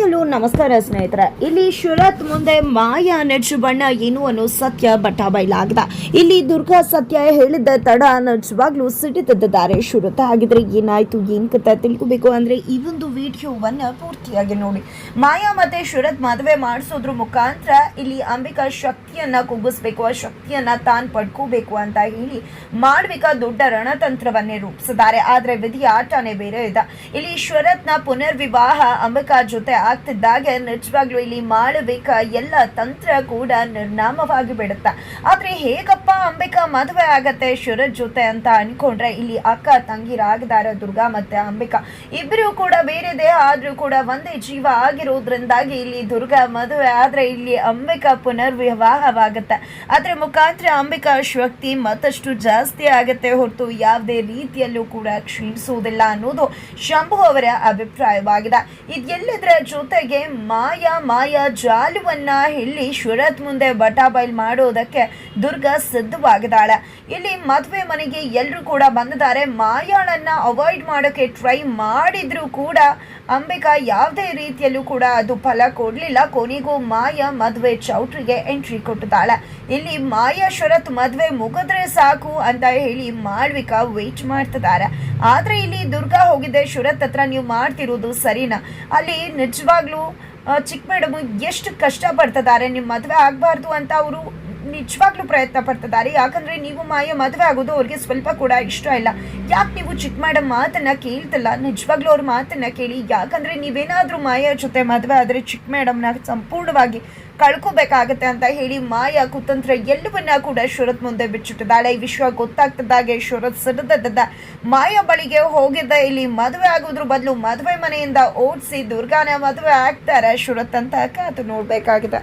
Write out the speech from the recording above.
Hello ನಮಸ್ಕಾರ ಸ್ನೇಹಿತರೆ. ಇಲ್ಲಿ ಶರತ್ ಮುಂದೆ ಮಾಯಾ ನಡ್ಸು ಬಣ್ಣ ಏನು ಅನ್ನೋ ಸತ್ಯ ಬಟ್ಟ ಬಯಲಾಗಿದೆ ಇಲ್ಲಿ ದುರ್ಗಾ ಸತ್ಯ ಹೇಳಿದ್ದ ತಡ ನಿಜವಾಗ್ಲೂ ಸಿಟ್ಟಿದ್ದಾರೆ ಶುರತ ಹಾಗಿದ್ರೆ ಏನಾಯ್ತು, ಏನ್ ಕತೆ ತಿಳ್ಕೊಬೇಕು ಅಂದ್ರೆ ಈ ಒಂದು ವಿಡಿಯೋವನ್ನ ಪೂರ್ತಿಯಾಗಿ ನೋಡಿ. ಮಾಯಾ ಮತ್ತೆ ಶರತ್ ಮದುವೆ ಮಾಡಿಸೋದ್ರ ಮುಖಾಂತರ ಇಲ್ಲಿ ಅಂಬಿಕಾ ಶಕ್ತಿಯನ್ನ ಕುಗ್ಗಿಸ್ಬೇಕು ಆ ಶಕ್ತಿಯನ್ನ ತಾನ್ ಪಡ್ಕೋಬೇಕು ಅಂತ ಹೇಳಿ ಮಾಡ್ಬೇಕಾ ದೊಡ್ಡ ರಣತಂತ್ರವನ್ನೇ ರೂಪಿಸಿದ್ದಾರೆ. ಆದ್ರೆ ವಿಧಿ ಆಟನೇ ಬೇರೆ ಇದೆ. ಇಲ್ಲಿ ಶರತ್ನ ಪುನರ್ವಿವಾಹ ಅಂಬಿಕಾ ಜೊತೆ ಆಗ್ತಿದ್ದಾಗೆ ನಿಜವಾಗ್ಲೂ ಇಲ್ಲಿ ಮಾಡಬೇಕಾ ಎಲ್ಲ ತಂತ್ರ ಕೂಡ ನಿರ್ನಾಮವಾಗಿ ಬಿಡುತ್ತೆ. ಆದ್ರೆ ಹೇಗಪ್ಪ ಅಂಬಿಕಾ ಮದುವೆ ಆಗತ್ತೆ ಶರತ್ ಜೊತೆ ಅಂತ ಅನ್ಕೊಂಡ್ರೆ ಇಲ್ಲಿ ಅಕ್ಕ ತಂಗಿರಾಗಿದ್ದಾರೆ ದುರ್ಗಾ ಮತ್ತೆ ಅಂಬಿಕಾ ಇಬ್ಬರು ಕೂಡ ಬೇರೆ ದೇಹ ಆದ್ರೂ ಕೂಡ ಒಂದೇ ಜೀವ ಆಗಿರೋದ್ರಿಂದಾಗಿ ಇಲ್ಲಿ ದುರ್ಗಾ ಮದುವೆ ಆದ್ರೆ ಇಲ್ಲಿ ಅಂಬಿಕಾ ಪುನರ್ವಿವಾಹವಾಗುತ್ತೆ. ಅದ್ರ ಮುಖಾಂತರ ಅಂಬಿಕಾ ಶಕ್ತಿ ಮತ್ತಷ್ಟು ಜಾಸ್ತಿ ಆಗತ್ತೆ ಹೊರತು ಯಾವುದೇ ರೀತಿಯಲ್ಲೂ ಕೂಡ ಕ್ಷೀಣಿಸುವುದಿಲ್ಲ ಅನ್ನೋದು ಶಂಭು ಅವರ ಅಭಿಪ್ರಾಯವಾಗಿದೆ. ಇದೆಲ್ಲದರ ಜೊತೆಗೆ ಮಾಯಾ ಮಾಯಾ ಜಾಲುವನ್ನ ಇಲ್ಲಿ ಶರತ್ ಮುಂದೆ ಬಟಾಬೈಲ್ ಮಾಡೋದಕ್ಕೆ ದುರ್ಗಾ ಸಿದ್ಧವಾಗಿದ್ದಾಳೆ. ಇಲ್ಲಿ ಮದುವೆ ಮನೆಗೆ ಎಲ್ಲರೂ ಕೂಡ ಬಂದಿದ್ದಾರೆ. ಮಾಯಾಳನ್ನ ಅವಾಯ್ಡ್ ಮಾಡೋಕೆ ಟ್ರೈ ಮಾಡಿದ್ರು ಕೂಡ ಅಂಬಿಕಾ ಯಾವುದೇ ರೀತಿಯಲ್ಲೂ ಕೂಡ ಅದು ಫಲ ಕೊಡಲಿಲ್ಲ. ಕೊನೆಗೂ ಮಾಯಾ ಮದುವೆ ಚೌಟ್ರಿಗೆ ಎಂಟ್ರಿ ಕೊಟ್ಟಿದ್ದಾಳೆ. ಇಲ್ಲಿ ಮಾಯಾ ಶರತ್ ಮದುವೆ ಮುಗಿದ್ರೆ ಸಾಕು ಅಂತ ಹೇಳಿ ಮಾಳ್ವಿಕಾ ವೇಟ್ ಮಾಡ್ತಿದ್ದಾರೆ. ಆದರೆ ಇಲ್ಲಿ ದುರ್ಗಾ ಹೋಗಿದ್ದೆ ಶರತ್ ಹತ್ರ ನೀವು ಮಾಡ್ತಿರೋದು ಸರಿನಾ? ಅಲ್ಲಿ ನಿಜವಾಗ್ಲೂ ಚಿಕ್ಕ ಮೇಡಮ್ ಎಷ್ಟು ಕಷ್ಟಪಡ್ತಿದ್ದಾರೆ. ನಿಮ್ಮ ಮದುವೆ ಆಗಬಾರ್ದು ಅಂತ ಅವರು ನಿಜವಾಗ್ಲೂ ಪ್ರಯತ್ನ ಪಡ್ತಿದ್ದಾರೆ ಯಾಕಂದ್ರೆ ನೀವು ಮಾಯ ಮದುವೆ ಆಗೋದು ಅವ್ರಿಗೆ ಸ್ವಲ್ಪ ಕೂಡ ಇಷ್ಟ ಇಲ್ಲ. ಯಾಕೆ ನೀವು ಚಿಕ್ಕ ಮೇಡಮ್ ಮಾತನ್ನ ಕೇಳ್ತಿಲ್ಲ? ನಿಜವಾಗ್ಲೂ ಅವ್ರ ಮಾತನ್ನ ಕೇಳಿ. ಯಾಕಂದ್ರೆ ನೀವೇನಾದರೂ ಮಾಯ ಜೊತೆ ಮದುವೆ ಆದ್ರೆ ಚಿಕ್ಕ ಮೇಡಮ್ನ ಸಂಪೂರ್ಣವಾಗಿ ಕಳ್ಕೋಬೇಕಾಗತ್ತೆ ಅಂತ ಹೇಳಿ ಮಾಯಾ ಕುತಂತ್ರ ಎಲ್ಲವನ್ನ ಕೂಡ ಶರತ್ ಮುಂದೆ ಬಿಚ್ಚಿಟ್ಟಿದ್ದಾಳೆ. ಈ ವಿಷಯ ಗೊತ್ತಾಗ್ತದಾಗೆ ಶರತ್ ಸಿಡದ ಮಾಯಾ ಬಳಿಗೆ ಹೋಗಿದ್ದ ಇಲ್ಲಿ ಮದುವೆ ಆಗೋದ್ರ ಬದಲು ಮದುವೆ ಮನೆಯಿಂದ ಓಡಿಸಿ ದುರ್ಗಾನ ಮದುವೆ ಆಗ್ತಾರೆ ಶರತ್ ಅಂತ ಕಾತು ನೋಡ್ಬೇಕಾಗಿದೆ.